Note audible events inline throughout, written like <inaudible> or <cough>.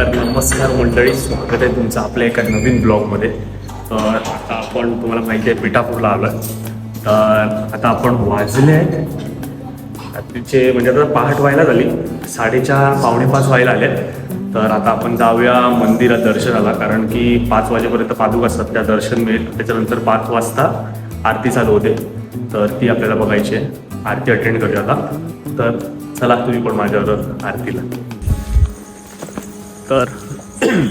तर नमस्कार मंडळी. स्वागत आहे तुमचं आपल्या एका नवीन ब्लॉगमध्ये. तर आता आपण तुम्हाला माहिती आहे पिठापूरला आलो तर आता आपण वाजले आहेत. रात्रीचे म्हणजे आता पहाट व्हायला झाली. साडेचार पावणे पाच व्हायला आले तर आता आपण जाऊया मंदिरात दर्शनाला कारण की पाच वाजेपर्यंत पादुका असतात त्या दर्शन मिळेल. त्याच्यानंतर पाच वाजता आरती चालू होते. तर ती आपल्याला बघायची आहे. आरती अटेंड करूया आता. तर चला तुम्ही पण माझ्यावर आरतीला. तर.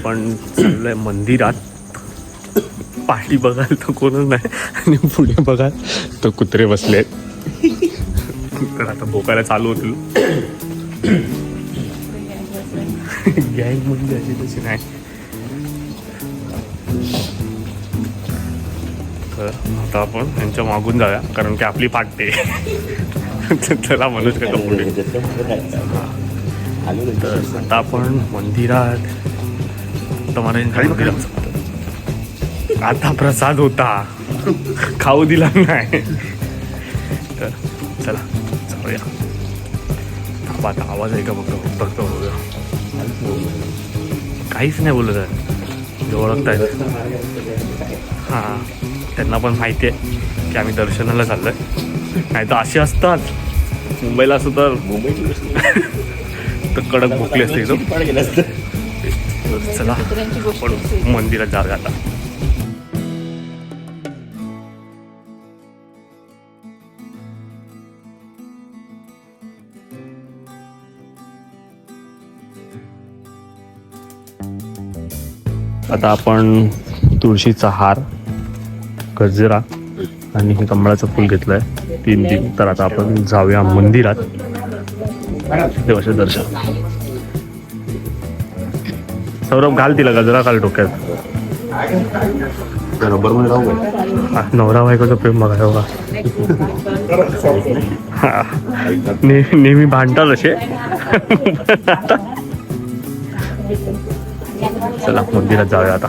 पण चाललोय मंदिरात. पाठी बघाल तर कोणच नाही. आणि पुढे बघाल तर कुत्रे बसले तर आता भोकायला चालू होतील. गँग म्हणजे अशी तशी नाही. तर आता आपण यांच्या मागून जाऊया कारण की आपली पाठते चला मनोज का पुढे तर आता आपण मंदिरात मंदिरात आता प्रसाद होता. खाऊ दिला नाही. तर चला जाऊया. थांबा आता आवाज आहे का? बघतो बघतो बघूया. काहीच नाही बोलत आहे. ओळखतायत. हां त्यांना पण माहिती आहे की आम्ही दर्शनाला चाललोय. नाही तर असे असतात. मुंबईला असं तर तर कडक भुकले असते एकदम. चला आपण मंदिरात जाऊया आता आता आपण तुळशीचा हार गजरा आणि हे कमळाचं फुल घेतलंय. तीन दिन तर आता आपण जाऊया मंदिरात. देवाचे दर्शन. सौरभ घाल तिला गजरा घाल डोक्यात. नंबरमध्ये राहू नवरा बायकोचं प्रेम बघा. ने- नेहमी भांडतात असे. चला मंदिरात जाऊया आता.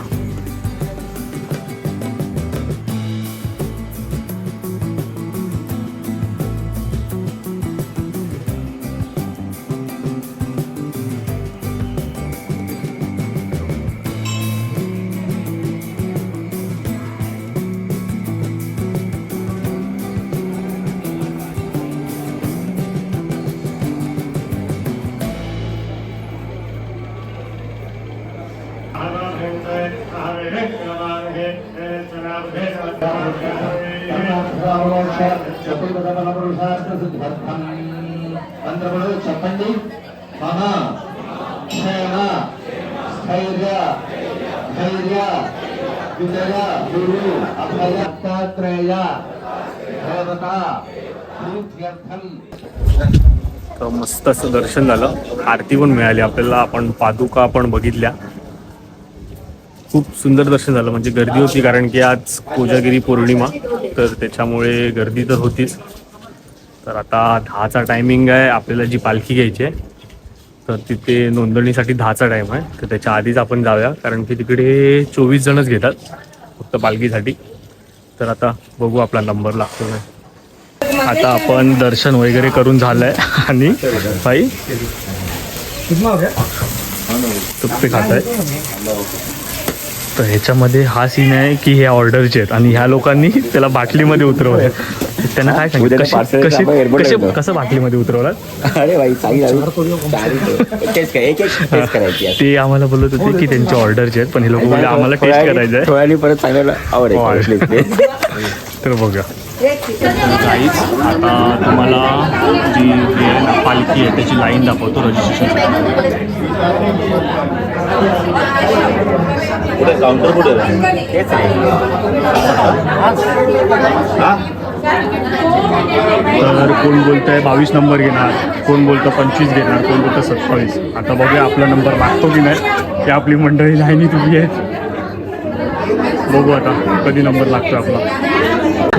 మంత్రములు చెప్పండి మమ క్షేమ స్థైర్య ధైర్య విజయ గురు అభయ దత్తాత్రేయ దేవత प्रीत्यर्थम तर मस्त असं दर्शन झालं आरती पण मिळाली आपल्याला आपण पादुका पण बघितल्या खूप सुंदर दर्शन झालं. म्हणजे गर्दी होती कारण की आज कोजागिरी पौर्णिमा तर त्याच्यामुळे गर्दी तर होतीच. तर आता दहाचा टायमिंग आहे आपल्याला जी पालखी घ्यायची आहे तर तिथे नोंदणीसाठी दहाचा टाईम आहे. तर त्याच्या आधीच आपण जाऊया कारण की तिकडे चोवीस जणच घेतात फक्त पालखीसाठी. तर आता बघू आपला नंबर लागतो नाही. आता आपण दर्शन वगैरे करून झालंय. आणि बाई तुप्पे खात आहे. तर ह्याच्यामध्ये हा सीन आहे की हे ऑर्डरचे आहेत. आणि ह्या लोकांनी त्याला बाटलीमध्ये उतरवलंय. त्यांना काय सांगितलं? कशी कशी कसे बाटलीमध्ये उतरवलं अरे भाई चांगली टेस्ट काय एक एक टेस्ट करायची आहे. ते आम्हाला बोलत होते की त्यांचे ऑर्डरचे आहेत पण हे लोक बोलले आम्हाला टेस्ट करायचं आहे परत सांगायला आवड आहे <laughs> तर बघूया गाईज आता तुम्हाला जी जी आहे ना पालखी आहे त्याची लाईन दाखवतो रजिस्ट्रेशन कुठे? काउंटर कुठे? तेच तर कोण बोलतंय बावीस नंबर घेणार कोण बोलतं पंचवीस घेणार कोण बोलतं सत्तावीस. आता बघूया आपला नंबर लागतो की नाही. की आपली मंडळी लाईनीत उभी आहे बघू आता कधी नंबर लागतो आपला.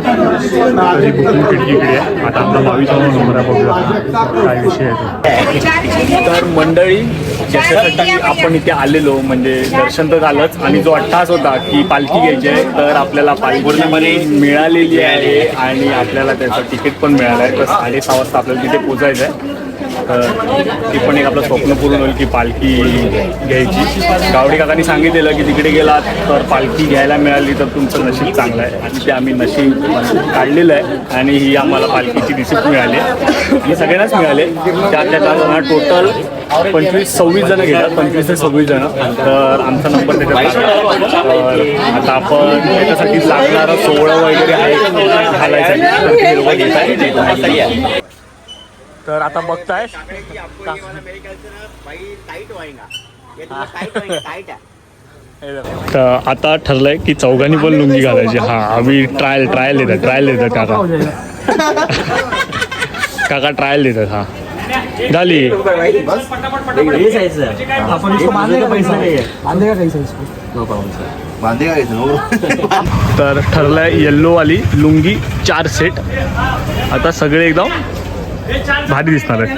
तरी बुकिंग खिडकी इकडे. आहे आता आपला बावीसावा नंबर आहे बघूया. काय विषय आहे तर मंडळी ज्याच्यासाठी आपण इथे आलेलो. म्हणजे दर्शन तर झालंच. आणि जो अट्टास होता की पालखी घ्यायची आहे तर आपल्याला पालखी मिळालेली आहे. आणि आपल्याला त्याचं तिकीट पण मिळालं आहे. तर साडेसहा वाजता आपल्याला तिथे पोचायचं आहे. ती पण एक आपलं स्वप्न पूर्ण होईल की पालखी घ्यायची. गावडी काकांनी सांगितलेलं की तिकडे गेलात तर पालखी घ्यायला मिळाली तर तुमचं नशीब चांगलं आहे. आणि ते आम्ही नशीब काढलेलं आहे आणि ही आम्हाला पालखीची रिसिप्ट मिळाली ही सगळ्यांनाच मिळाले त्यातल्या त्यात टोटल पंचवीस सव्वीस जण घेतात पंचवीस ते सव्वीस जण. तर आमचा नंबर त्याच्यात तर आता आपण त्याच्यासाठी लागणारं सोहळं वगैरे आहे. घालायसाठी. घेत आहे. तर आता बघताय. तर आता ठरलंय की चौघांनी पण लुंगी घालायची. हा आम्ही ट्रायल ट्रायल देतात ट्रायल देतात काका. काका ट्रायल देतात हा. झाली बांधे का तर ठरलंय येल्लो वाली लुंगी चार सेट आता सगळे एकदम भारी दिसणार आहे.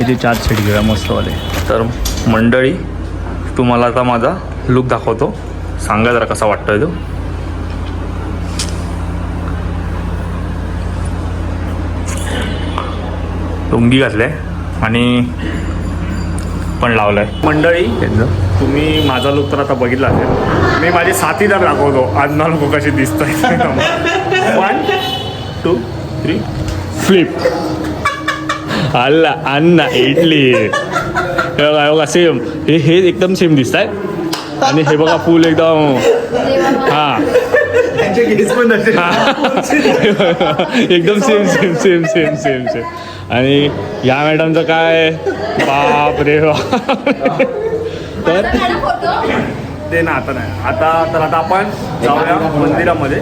याचे चार सेट घेऊया मस्तवाले. तर मंडळी तुम्हाला आता माझा लुक दाखवतो. सांगा जरा कसा वाटतोय तो. लुंगी आहे. आणि पण लावलाय. मंडळी तुम्ही माझा लुक तर आता बघितला असेल. मी माझे साथीदार दाखवतो. अण्णा लोक कसे दिसत वन टू थ्री फ्लिप अल्ला अण्णा इडली. बघा सेम हे हे एकदम सेम दिसत आहे आणि हे बघा फुल एकदम. हा. <laughs> एकदम same same same same same same आणि या मॅडमचं काय? बाप रे बाप. तर ते ना आता नाही. आता तर आता आपण जाऊया मंदिरामध्ये.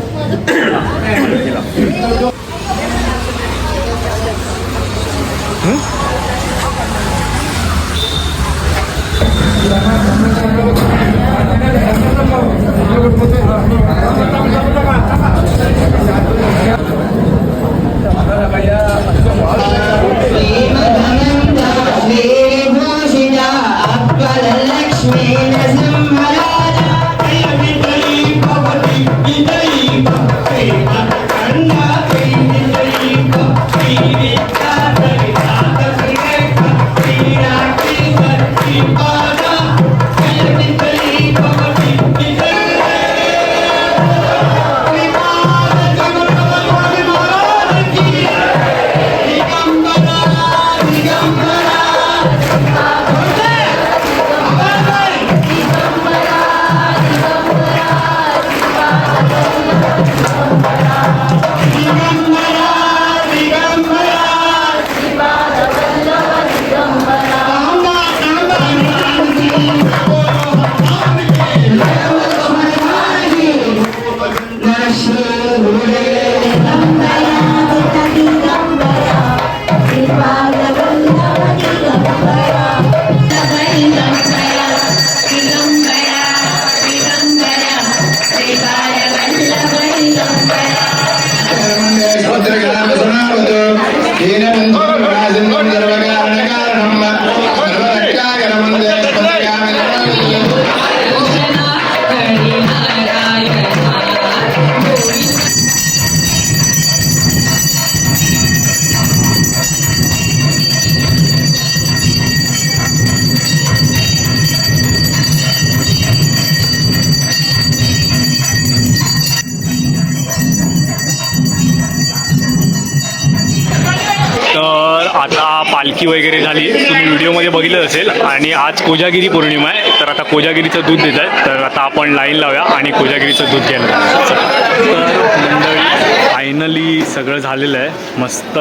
आता पालखी वगैरे झाली तुम्ही व्हिडिओमध्ये बघितलं असेल. आणि आज कोजागिरी पौर्णिमा आहे तर आता कोजागिरीचं दूध देत आहे तर आता आपण लाईन लावूया आणि कोजागिरीचं दूध घ्यायला तर मंडळी फायनली सगळं झालेलं आहे. मस्त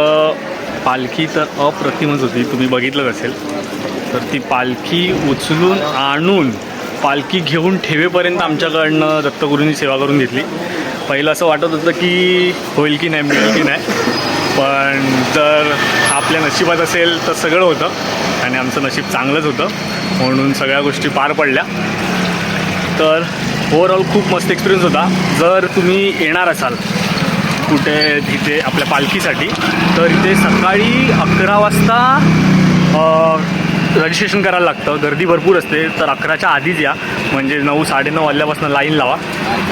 पालखी तर अप्रतिमच होती तुम्ही बघितलंच असेल. तर ती पालखी उचलून आणून पालखी घेऊन ठेवेपर्यंत आमच्याकडनं दत्तगुरूंनी सेवा करून घेतली. पहिलं असं वाटत होतं की होईल की नाही मिळेल की नाही. पण जर आपल्या नशिबात असेल तर सगळं होतं आणि आमचं नशीब चांगलंच होतं. म्हणून सगळ्या गोष्टी पार पडल्या. तर ओव्हरऑल खूप मस्त एक्सपिरियन्स होता. जर तुम्ही येणार असाल कुठे तिथे आपल्या पालखीसाठी तर इथे सकाळी अकरा वाजता रजिस्ट्रेशन करायला लागतं. गर्दी भरपूर असते. तर अकराच्या आधीच या. म्हणजे नऊ साडेनऊ वाजल्यापासून लाईन लावा.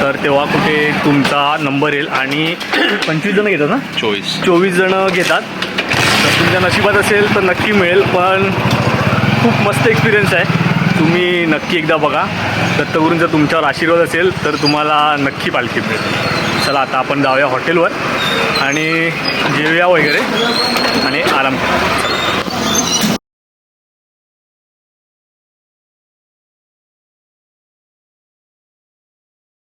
तर तेव्हा कुठे तुमचा नंबर येईल आणि <clears throat> पंचवीस जणं घेतात ना? चोवीस. चोवीस जणं घेतात. तर तुमच्या नशिबात असेल तर नक्की मिळेल पण खूप मस्त एक्सपिरियन्स आहे. तुम्ही नक्की एकदा बघा. दत्तगुरूंचा जर तुमच्यावर आशीर्वाद असेल तर तुम्हाला नक्की पालखी मिळेल. चला आता आपण जाऊया हॉटेलवर आणि जेवूया वगैरे.